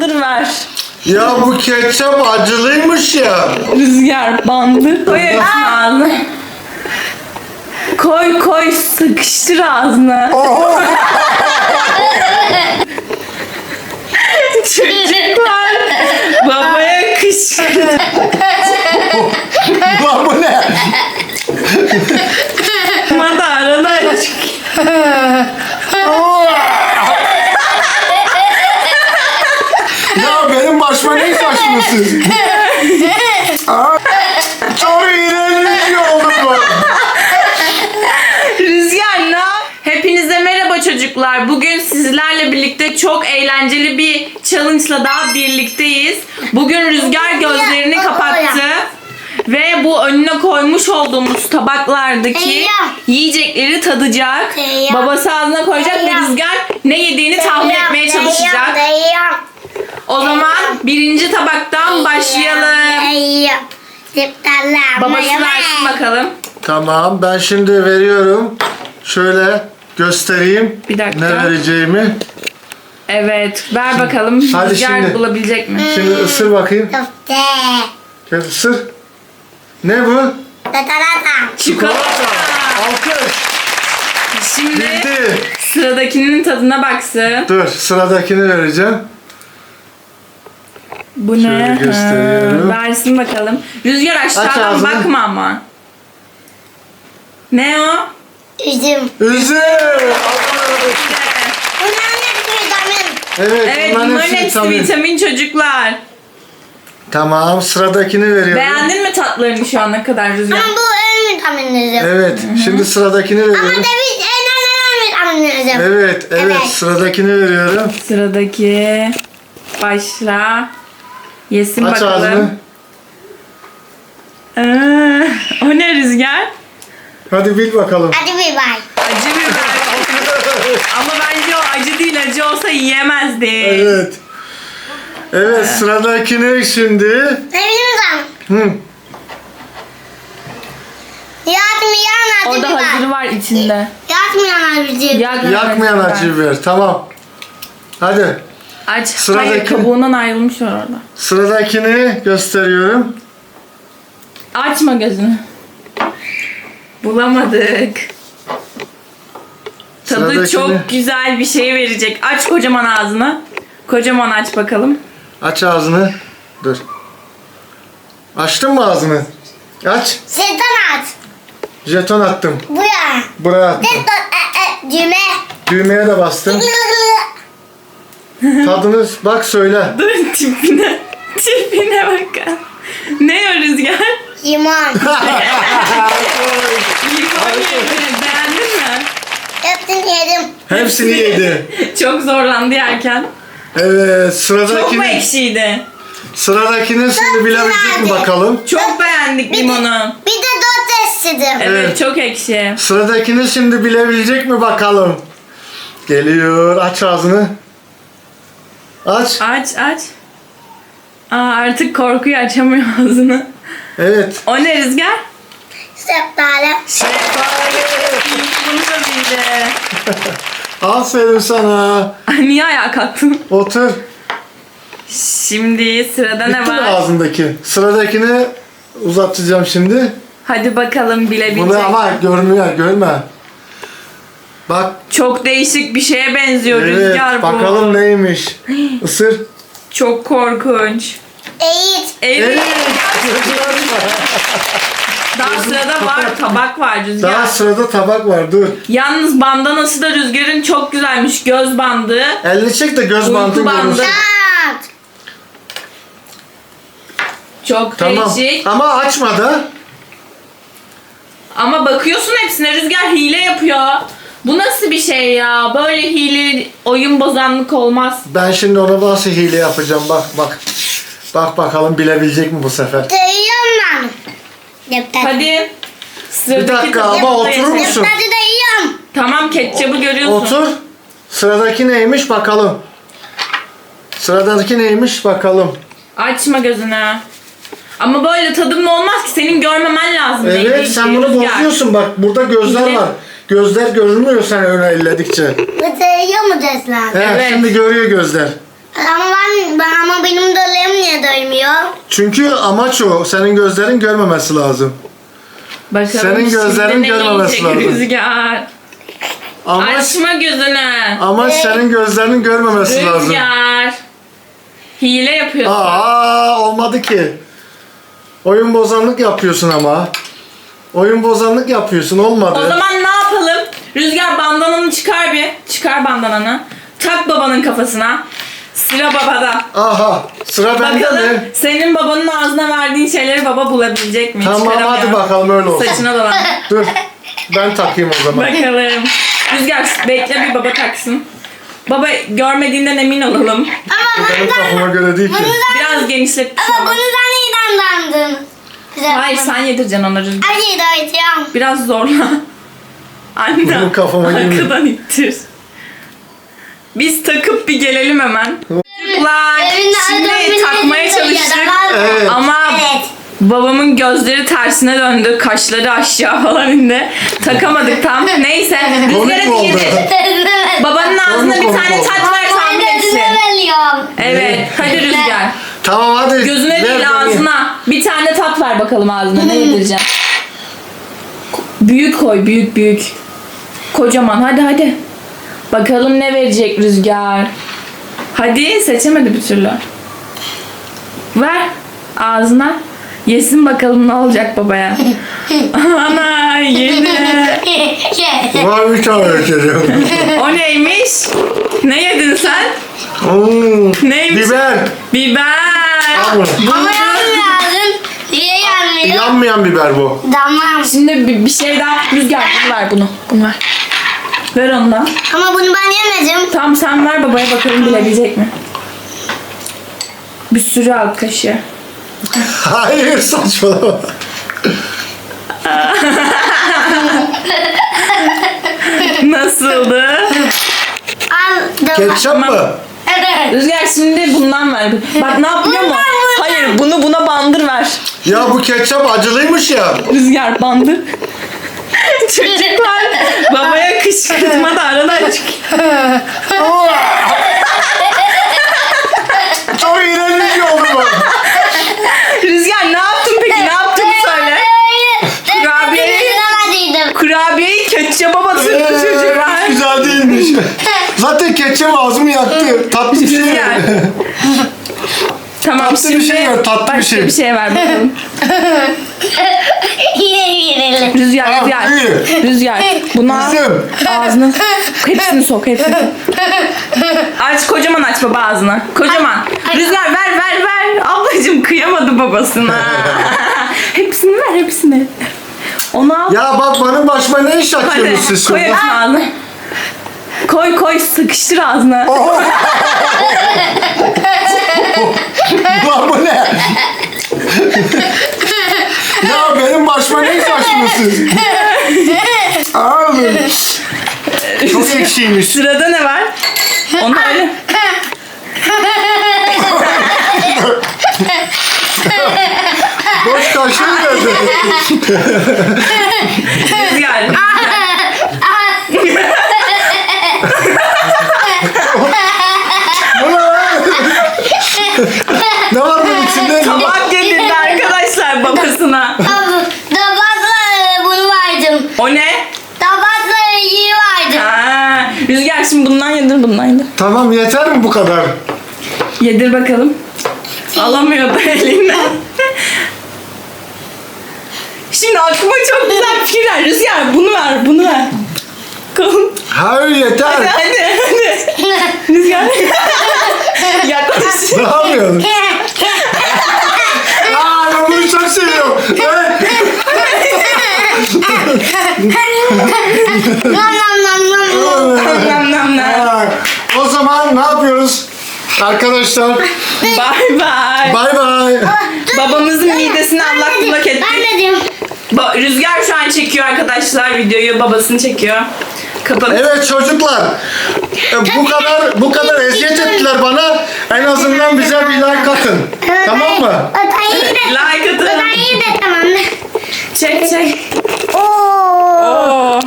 bandır ver. Ya bu ketçap acılıymış ya. Rüzgar bandır. Koy ağzına. Koy koy sıkıştır ağzına. Çocuklar babaya kışkırtma birlikte çok eğlenceli bir challenge'la daha birlikteyiz. Bugün Rüzgar gözlerini kapattı. Ve bu önüne koymuş olduğumuz tabaklardaki yiyecekleri tadacak. Babası ağzına koyacak ve. Rüzgar ne yediğini tahmin etmeye çalışacak. O zaman birinci tabaktan başlayalım. Babası versin bakalım. Tamam ben şimdi veriyorum. Şöyle göstereyim. Bir dakika. Ne vereceğimi. Evet ver bakalım Hadi Rüzgar şimdi. bulabilecek mi? Şimdi ısır bakayım. Gel ısır. Ne bu? Çikolata. Alkış. Şimdi Bildi. sıradakinin tadına baksın. Dur sıradakini vereceğim. Bu Şöyle ne? gösteriyorum. Ha, versin bakalım. Rüzgar aşağıdan ağzını. bakma ama. Ne o? Üzüm. Üzüm. Vitamin. Evet, Evet bunların bunların hepsi hepsi vitamin. vitamin çocuklar. Tamam sıradakini veriyorum. Beğendin mi tatlarını şu ana kadar Rüzgar? Ama bu en vitaminli üzüm. Evet şimdi sıradakini Ama veriyorum. tabii en en en vitaminli üzüm. Evet, evet, Evet. sıradakini veriyorum. Sıradaki başla. Yesin Aç bakalım. ağzını. Aa, o ne Rüzgar? Hadi bil bakalım. Hadi bir bay. Acı biber. Ama bence acı olsa yiyemezdi. Evet. Evet sıradakini şimdi. Ne bileyim sen? Hı. Yakmayan acı Orada biber. hazır var içinde. Yakmayan acı biber. Yakmayan, Yakmayan biber. acı biber. Tamam. Hadi Aç. Sıradaki- Hayır kabuğundan ayrılmış var orada. sıradakini gösteriyorum. Açma gözünü. Bulamadık. Tadı Sıradakini- çok güzel bir şey verecek. Aç kocaman ağzını. Kocaman aç bakalım. Aç ağzını. Dur. Açtın mı ağzını? Aç. Şeytan aç. Jeton attım. Bu ya. Buraya attım. Şeytan e, e, düğme. Düğmeye de bastım. Tadını bak söyle. Dur tipine. Tipine bakın. Ne o rüzgar? Limon. Limon yedi. Beğendin mi? Hepsini yedim. Hepsini yedi. Çok zorlandı yerken. Evet Çok sıradakini. mu ekşiydi? Sıradakini şimdi bilebilecek mi bakalım? Çok beğendik limonu. Bir de domates yedim. Evet, Evet. çok ekşi. Sıradakini şimdi bilebilecek mi bakalım? Geliyor. Aç ağzını. Aç. Aç aç. Aa, artık korkuyu açamıyor ağzını. Evet. O ne rüzgar? Şeftali. Bunu da bildi. Aferin sana. Niye ayağa kalktın? Otur. Şimdi sırada ne Bitti mi var? ağzındaki? Sıradakini uzatacağım şimdi. Hadi bakalım bilebilecek. Bunu ama görmüyor, görme. Bak. Çok değişik bir şeye benziyor Evet. rüzgar bu. Bakalım neymiş. Isır. Çok korkunç. Eğit. Evet. Daha sırada var tabak var rüzgar. Daha sırada tabak var. Dur. Yalnız bandanası da rüzgarın çok güzelmiş. Göz bandı. Elini çek de göz Uyku bantın bandı. görünsün. Tat. Çok Tamam. değişik. Ama açmadı. Ama bakıyorsun hepsine rüzgar hile yapıyor. Bu nasıl bir şey ya? Böyle hile oyun bozanlık olmaz. Ben şimdi ona nasıl hile yapacağım bak bak. Bak bakalım bilebilecek mi bu sefer? Dayıyorum ben. Defteri. Hadi. Bir dakika ama oturur geçelim. musun? Dayıyorum. Tamam ketçabı görüyorsun. Otur. Sıradaki neymiş bakalım. Sıradaki neymiş bakalım. Açma gözünü. Ama böyle tadımlı olmaz ki senin görmemen lazım. Evet sen bunu Rüzgar. bozuyorsun bak burada gözler var. Gözler görünmüyor sen öyle elledikçe. Bu dayıyor mu desler? He, Evet. Şimdi görüyor gözler. Ama ben, Ben ama benim dalım niye doymuyor? Çünkü amaç o. Senin gözlerin görmemesi lazım. Bakalım Senin gözlerin ne görmemesi lazım. Rüzgar. Amaç, Açma gözünü. amaç senin gözlerinin görmemesi lazım. Rüzgar. Hile yapıyorsun. Aa olmadı ki. Oyun bozanlık yapıyorsun ama. Oyun bozanlık yapıyorsun olmadı. O zaman ne yapalım? Rüzgar bandananı çıkar bir. Çıkar bandananı. Tak babanın kafasına. Sıra babada. Aha sıra bende Bakalım mi? senin babanın ağzına verdiğin şeyleri baba bulabilecek mi? Tamam hadi bakalım öyle olsun. Saçına dolan. Dur ben takayım o zaman. bakalım. Rüzgar bekle bir baba taksın. Baba görmediğinden emin olalım. Ama Benim kafama göre değil ki. Biraz genişlet. Ama bunu da neyden dandın? Hayır sen yedireceksin Rüzgar. Hadi doyacağım. Biraz zorla. Anne. Benim kafama girmiyor. Arkadan ittir. Biz takıp bir gelelim hemen. Çocuklar şimdi takmaya çalıştık. Evet. Ama Evet. babamın gözleri tersine döndü. Kaşları aşağı falan indi. Takamadık tam. Neyse. Komik Rüzgar'a mi oldu? Babanın ağzına bir tane oldu. tat ver tahmin etsin. veriyorum. Evet. Hadi Rüzgar. Tamam hadi. Gözüne ver değil beni. ağzına. Bir tane tat ver bakalım ağzına. Ne yedireceğim? Büyük koy. Büyük büyük. Kocaman. Hadi hadi. Bakalım ne verecek Rüzgar. Hadi seçemedi bir türlü. Ver ağzına. Yesin bakalım ne olacak babaya. Ana yedi. Var bir tane içeceğim. O neymiş? Ne yedin sen? Hmm, Neymiş? Biber. Biber. Bunu. Ama yanmıyor. Niye yanmıyor? Yanmayan biber bu. Tamam. Şimdi bir, bir şey daha. Rüzgar bunu ver bunu. Bunu ver. Ver onu da. Ama bunu ben yemedim. Tamam sen ver babaya bakalım bilebilecek mi? Bir sürü al kaşığı. Hayır saçmalama. Nasıldı? Al. dur. Ketçap mı? Evet. Rüzgar şimdi bundan ver. Bak ne yapıyor mu? Hayır bunu buna bandır ver. Ya bu ketçap acılıymış ya. Rüzgar bandır. Çocuklar babaya kışkırtma da arada çıkıyor. Çok iğrenç oldu bu. Rüzgar ne yaptın peki? Ne yaptın söyle. Kurabiyeyi, Yemedim. kurabiyeyi ketçaba batırdı Ee, çocuklar. hiç güzel değilmiş. Zaten ketçap ağzımı yaktı. Tatlı bir şey. Rüzgar. Tamam Tatlı bir şimdi şey ver, tatlı bir şey. bir şey ver bakalım. Rüzgar, Rüzgar. Rüzgar. Bunu al. Kızım. Ağzını. Hepsini sok, hepsini. Aç, kocaman aç baba ağzını. Kocaman. Rüzgar ver, ver, ver. Ablacığım kıyamadı babasına. hepsini ver, hepsini. Onu al. Ya bak benim başıma ne iş Hadi, açıyorsunuz siz koy hepsini ağzına. Koy koy sıkıştır ağzına. Lan bu ne? ya benim başıma ne siz? Abi. Çok ekşiymiş. Sırada ne var? Onu öyle. Boş kaşığı verdi. Rüzgar. Bu ne lan? ne var bunun içinde? Kabak yedirdi arkadaşlar babasına. Tabakla bunu verdim. O ne? Tabakla iyi verdim. Ha, Rüzgar şimdi bundan yedir bundan yedir. Tamam yeter mi bu kadar? Yedir bakalım. Alamıyordu elinden. Şimdi aklıma çok güzel bir fikirler. Rüzgar bunu ver, bunu ver. Kalın. Hayır yeter. Hadi hadi hadi. Rüzgar. Yaklaş. ne yapıyorsun? Aa ben bunu çok seviyorum. Evet. Nam nam nam nam. nam nam nam. O zaman ne yapıyoruz? Arkadaşlar Bye bye. bay bay. Babamızın midesini allak bullak ettik. Ben dedim. Ba- Rüzgar şu an çekiyor arkadaşlar videoyu. Babasını çekiyor. Kapat. Evet çocuklar. e, Bu kadar bu kadar eziyet ettiler bana. En azından bize bir like atın. Tamam mı? Otayı da. Like atın. Otayı da tamam. Çek çek. Oo. Oo.